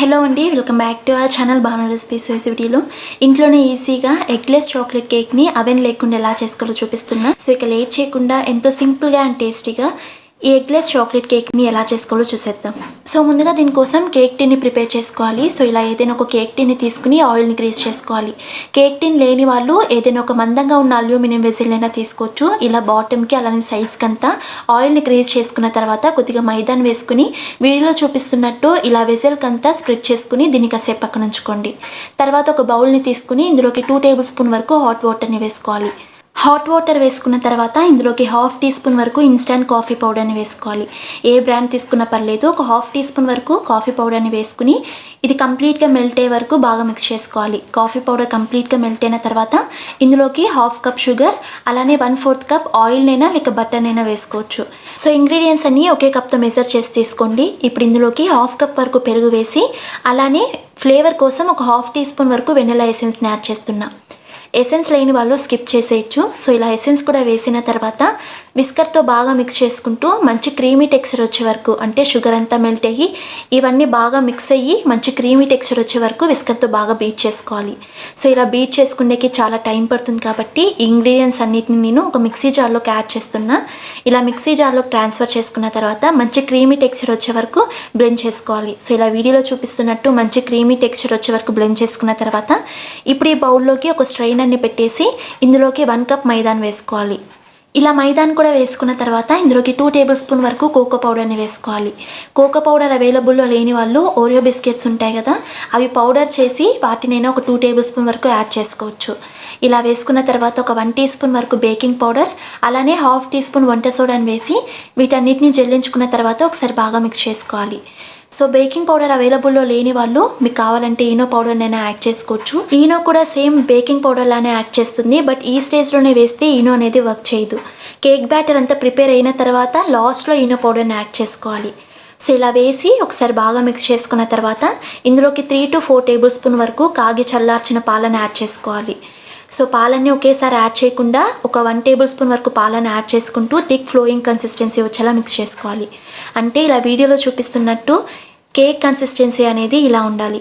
Hello అండి welcome back to our channel Bhanu recipes వీడియోలో. ఇంట్లోనే ఈజీగా ఎగ్లెస్ చాక్లెట్ కేక్ని అవెన్ లేకుండా ఎలా చేసుకోవాలో చూపిస్తున్నా. సో ఇక లేట్ చేయకుండా ఎంతో సింపుల్గా అండ్ టేస్టీగా ఈ ఎగ్లెస్ చాక్లెట్ కేక్ని ఎలా చేసుకోవాలో చూసేద్దాం. సో ముందుగా దీనికోసం కేక్ టిన్ని ప్రిపేర్ చేసుకోవాలి. సో ఇలా ఏదైనా ఒక కేక్ టిన్ని తీసుకుని ఆయిల్ని గ్రీస్ చేసుకోవాలి. కేక్ టిన్ లేని వాళ్ళు ఏదైనా ఒక మందంగా ఉన్న అల్యూమినియం వెజిల్ అయినా తీసుకోవచ్చు. ఇలా బాటమ్కి అలానే సైడ్స్కి అంతా ఆయిల్ని గ్రీస్ చేసుకున్న తర్వాత కొద్దిగా మైదాన్ వేసుకుని వీడియోలో చూపిస్తున్నట్టు ఇలా వెజిల్కి అంతా స్ప్రెడ్ చేసుకుని దీన్ని కాసేపు పక్కన ఉంచుకోండి తర్వాత ఒక బౌల్ని తీసుకుని ఇందులోకి టూ టేబుల్ స్పూన్ వరకు హాట్ వాటర్ని వేసుకోవాలి. హాట్ వాటర్ వేసుకున్న తర్వాత ఇందులోకి హాఫ్ టీ స్పూన్ వరకు ఇన్స్టంట్ కాఫీ పౌడర్ని వేసుకోవాలి. ఏ బ్రాండ్ తీసుకున్నా పర్లేదు ఒక హాఫ్ టీ స్పూన్ వరకు కాఫీ పౌడర్ని వేసుకుని ఇది కంప్లీట్గా మెల్ట్ అయ్యే వరకు బాగా మిక్స్ చేసుకోవాలి. కాఫీ పౌడర్ కంప్లీట్గా మెల్ట్ అయిన తర్వాత ఇందులోకి హాఫ్ కప్ షుగర్ అలానే వన్ ఫోర్త్ కప్ ఆయిల్నైనా లేక బటర్నైనా వేసుకోవచ్చు. సో ఇంగ్రీడియంట్స్ అన్నీ ఒకే కప్తో మెజర్ చేసి తీసుకోండి. ఇప్పుడు ఇందులోకి హాఫ్ కప్ వరకు పెరుగు వేసి అలానే ఫ్లేవర్ కోసం ఒక హాఫ్ టీ స్పూన్ వరకు వెనిలా ఎసెన్స్ని యాడ్ చేస్తున్నా. ఎసెన్స్ లేని వాళ్ళు స్కిప్ చేసేయచ్చు. సో ఇలా ఎసెన్స్ కూడా వేసిన తర్వాత విస్కర్తో బాగా మిక్స్ చేసుకుంటూ మంచి క్రీమీ టెక్స్చర్ వచ్చే వరకు అంటే షుగర్ అంతా మెల్ట్ అయ్యి ఇవన్నీ బాగా మిక్స్ అయ్యి మంచి క్రీమీ టెక్స్చర్ వచ్చే వరకు విస్కర్తో బాగా బీట్ చేసుకోవాలి. సో ఇలా బీట్ చేసుకునేకి చాలా టైం పడుతుంది కాబట్టి ఇంగ్రీడియంట్స్ అన్నిటిని నేను ఒక మిక్సీ జార్లోకి యాడ్ చేస్తున్నా. ఇలా మిక్సీ జార్లోకి ట్రాన్స్ఫర్ చేసుకున్న తర్వాత మంచి క్రీమీ టెక్స్చర్ వచ్చే వరకు బ్లెండ్ చేసుకోవాలి. సో ఇలా వీడియోలో చూపిస్తున్నట్టు మంచి క్రీమీ టెక్స్చర్ వచ్చే వరకు బ్లెండ్ చేసుకున్న తర్వాత ఇప్పుడు ఈ బౌల్లోకి ఒక గ్రైండర్ని పెట్టేసి ఇందులోకి వన్ కప్ మైదాన్ వేసుకోవాలి. ఇలా మైదాన్ కూడా వేసుకున్న తర్వాత ఇందులోకి టూ టేబుల్ స్పూన్ వరకు కోకో పౌడర్ని వేసుకోవాలి. కోకో పౌడర్ అవైలబుల్లో లేని వాళ్ళు ఓరియో బిస్కెట్స్ ఉంటాయి కదా అవి పౌడర్ చేసి వాటినైనా ఒక టూ టేబుల్ స్పూన్ వరకు యాడ్ చేసుకోవచ్చు. ఇలా వేసుకున్న తర్వాత ఒక వన్ టీ స్పూన్ వరకు బేకింగ్ పౌడర్ అలానే హాఫ్ టీ స్పూన్ వంట సోడాని వేసి వీటన్నిటిని జల్లించుకున్న తర్వాత ఒకసారి బాగా మిక్స్ చేసుకోవాలి. సో బేకింగ్ పౌడర్ అవైలబుల్లో లేని వాళ్ళు మీకు కావాలంటే ఈనో పౌడర్నైనా యాడ్ చేసుకోవచ్చు. ఈనో కూడా సేమ్ బేకింగ్ పౌడర్ లానే యాడ్ చేస్తుంది. బట్ ఈ స్టేజ్లోనే వేస్తే ఈనో అనేది వర్క్ చేయదు. కేక్ బ్యాటర్ అంతా ప్రిపేర్ అయిన తర్వాత లాస్ట్లో ఈనో పౌడర్ని యాడ్ చేసుకోవాలి. సో ఇలా వేసి ఒకసారి బాగా మిక్స్ చేసుకున్న తర్వాత ఇందులోకి three to four tablespoon వరకు కాగి చల్లార్చిన పాలను యాడ్ చేసుకోవాలి. సో పాలన్నీ ఒకేసారి యాడ్ చేయకుండా ఒక వన్ టేబుల్ స్పూన్ వరకు పాలను యాడ్ చేసుకుంటూ థిక్ ఫ్లోయింగ్ కన్సిస్టెన్సీ వచ్చేలా మిక్స్ చేసుకోవాలి. అంటే ఇలా వీడియోలో చూపిస్తున్నట్టు కేక్ కన్సిస్టెన్సీ అనేది ఇలా ఉండాలి.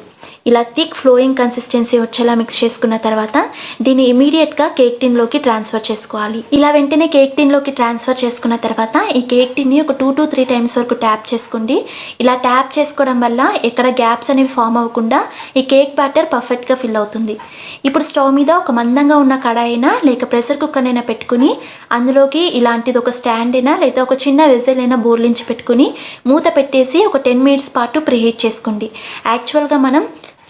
ఇలా థిక్ ఫ్లోయింగ్ కన్సిస్టెన్సీ వచ్చేలా మిక్స్ చేసుకున్న తర్వాత దీన్ని ఇమీడియట్గా కేక్ టిన్లోకి ట్రాన్స్ఫర్ చేసుకోవాలి. ఇలా వెంటనే కేక్ టిన్లోకి ట్రాన్స్ఫర్ చేసుకున్న తర్వాత ఈ కేక్ టిన్ని ఒక టూ టు త్రీ టైమ్స్ వరకు ట్యాప్ చేసుకోండి. ఇలా ట్యాప్ చేసుకోవడం వల్ల ఎక్కడ గ్యాప్స్ అనేవి ఫామ్ అవ్వకుండా ఈ కేక్ బ్యాటర్ పర్ఫెక్ట్గా ఫిల్ అవుతుంది. ఇప్పుడు స్టవ్ మీద ఒక మందంగా ఉన్న కడాయినా లేక ప్రెషర్ కుక్కర్ అయినా పెట్టుకుని అందులోకి ఇలాంటిది ఒక స్టాండ్ అయినా లేదా ఒక చిన్న వెజల్ అయినా బోర్లించి పెట్టుకుని మూత పెట్టేసి ఒక టెన్ మినిట్స్ పాటు ప్రిహీట్ చేసుకోండి. యాక్చువల్గా మనం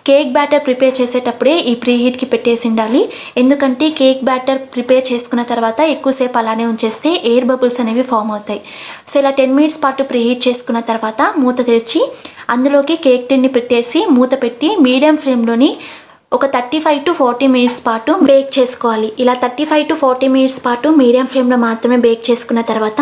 కేక్ బ్యాటర్ ప్రిపేర్ చేసేటప్పుడే ఈ ప్రీ హీట్కి పెట్టేసి ఉండాలి. ఎందుకంటే కేక్ బ్యాటర్ ప్రిపేర్ చేసుకున్న తర్వాత ఎక్కువసేపు అలానే ఉంచేస్తే ఎయిర్ బబుల్స్ అనేవి ఫామ్ అవుతాయి. సో ఇలా టెన్ మినిట్స్ పాటు ప్రీ హీట్ చేసుకున్న తర్వాత మూత తెరిచి అందులోకి కేక్ టిన్ని పెట్టేసి మూత పెట్టి మీడియం ఫ్లేమ్లోని ఒక thirty five to forty minutes పాటు బేక్ చేసుకోవాలి. ఇలా thirty five to forty minutes పాటు మీడియం ఫ్లేమ్లో మాత్రమే బేక్ చేసుకున్న తర్వాత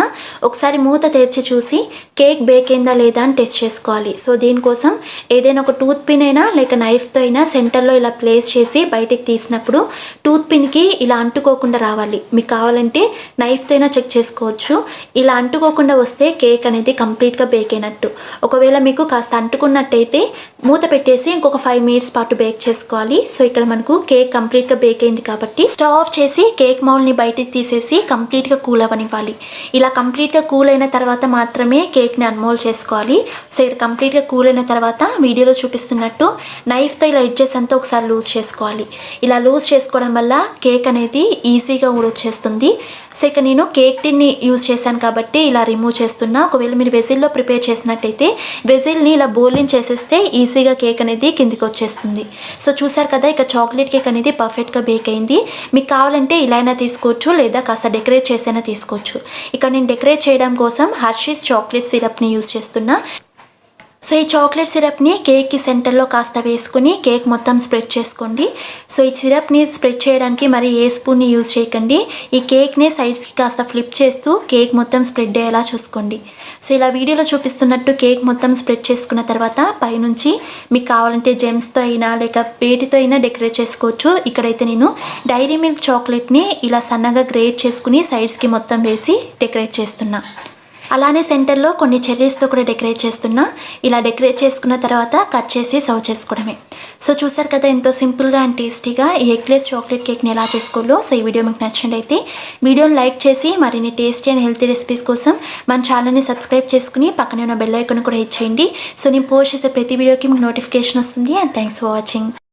ఒకసారి మూత తెరిచి చూసి కేక్ బేక్ అయిందా లేదా అని టెస్ట్ చేసుకోవాలి. సో దీనికోసం ఏదైనా ఒక టూత్ పిన్ అయినా లేక నైఫ్తో అయినా సెంటర్లో ఇలా ప్లేస్ చేసి బయటికి తీసినప్పుడు టూత్ పిన్కి ఇలా అంటుకోకుండా రావాలి. మీకు కావాలంటే నైఫ్తో అయినా చెక్ చేసుకోవచ్చు. ఇలా అంటుకోకుండా వస్తే కేక్ అనేది కంప్లీట్గా బేక్ అయినట్టు. ఒకవేళ మీకు కాస్త అంటుకున్నట్టయితే మూత పెట్టేసి ఇంకొక ఫైవ్ మినిట్స్ పాటు బేక్ చేసుకోవాలి. సో ఇక్కడ మనకు కేక్ కంప్లీట్గా బేక్ అయింది కాబట్టి స్టవ్ ఆఫ్ చేసి కేక్ మౌల్ని బయటికి తీసేసి కంప్లీట్గా కూల్ అవ్వనివ్వాలి. ఇలా కంప్లీట్గా కూల్ అయిన తర్వాత మాత్రమే కేక్ని అన్మోల్ చేసుకోవాలి. సో ఇక్కడ కంప్లీట్గా కూల్ అయిన తర్వాత వీడియోలో చూపిస్తున్నట్టు నైఫ్తో ఇలా ఎడ్జెస్ అంతా ఒకసారి లూజ్ చేసుకోవాలి. ఇలా లూజ్ చేసుకోవడం వల్ల కేక్ అనేది ఈజీగా ఊడొచ్చేస్తుంది. సో ఇక నేను కేక్ టిన్ని యూజ్ చేశాను కాబట్టి ఇలా రిమూవ్ చేస్తున్నా. ఒకవేళ మీరు వెజిల్లో ప్రిపేర్ చేసినట్టయితే వెజిల్ని ఇలా బోలింగ్ చేసేస్తే ఈజీగా కేక్ అనేది కిందికి వచ్చేస్తుంది. సో చూసారు కదా ఇక్కడ చాక్లెట్ కేక్ అనేది పర్ఫెక్ట్గా బేక్ అయింది. మీకు కావాలంటే ఇలా అయినా తీసుకోవచ్చు లేదా కాస్త డెకరేట్ చేసైనా తీసుకోవచ్చు. ఇక్కడ నేను డెకరేట్ చేయడం కోసం హర్షీస్ చాక్లెట్ సిరప్ని యూజ్ చేస్తున్నా. సో ఈ చాక్లెట్ సిరప్ని కేక్కి సెంటర్లో కాస్త వేసుకుని కేక్ మొత్తం స్ప్రెడ్ చేసుకోండి. సో ఈ సిరప్ని స్ప్రెడ్ చేయడానికి మరి ఏ స్పూన్ని యూజ్ చేయకండి. ఈ కేక్ని సైడ్స్కి కాస్త ఫ్లిప్ చేస్తూ కేక్ మొత్తం స్ప్రెడ్ అయ్యేలా చూసుకోండి. సో ఇలా వీడియోలో చూపిస్తున్నట్టు కేక్ మొత్తం స్ప్రెడ్ చేసుకున్న తర్వాత పైనుంచి మీకు కావాలంటే జెమ్స్తో అయినా లేక వేటితో అయినా డెకరేట్ చేసుకోవచ్చు. ఇక్కడైతే నేను డైరీ మిల్క్ చాక్లెట్ని ఇలా సన్నగా గ్రేట్ చేసుకుని సైడ్స్కి మొత్తం వేసి డెకరేట్ చేస్తున్నా. అలానే సెంటర్లో కొన్ని చెర్రీస్తో కూడా డెకరేట్ చేస్తున్నా. ఇలా డెకరేట్ చేసుకున్న తర్వాత కట్ చేసి సర్వ్ చేసుకోవడమే. సో చూసారు కదా ఎంతో సింపుల్గా అండ్ టేస్టీగా ఈ ఎగ్లెస్ చాక్లెట్ కేక్ని ఎలా చేసుకోవాలో. సో ఈ వీడియో మీకు నచ్చినట్టయితే వీడియోని లైక్ చేసి మరిన్ని టేస్టీ అండ్ హెల్తీ రెసిపీస్ కోసం మన ఛానల్ని సబ్స్క్రైబ్ చేసుకుని పక్కనే ఉన్న బెల్ ఐకాన్ కూడా ఇచ్చేయండి సో నేను పోస్ట్ చేసే ప్రతి వీడియోకి మీకు నోటిఫికేషన్ వస్తుంది అండ్ థ్యాంక్స్ ఫర్ వాచింగ్.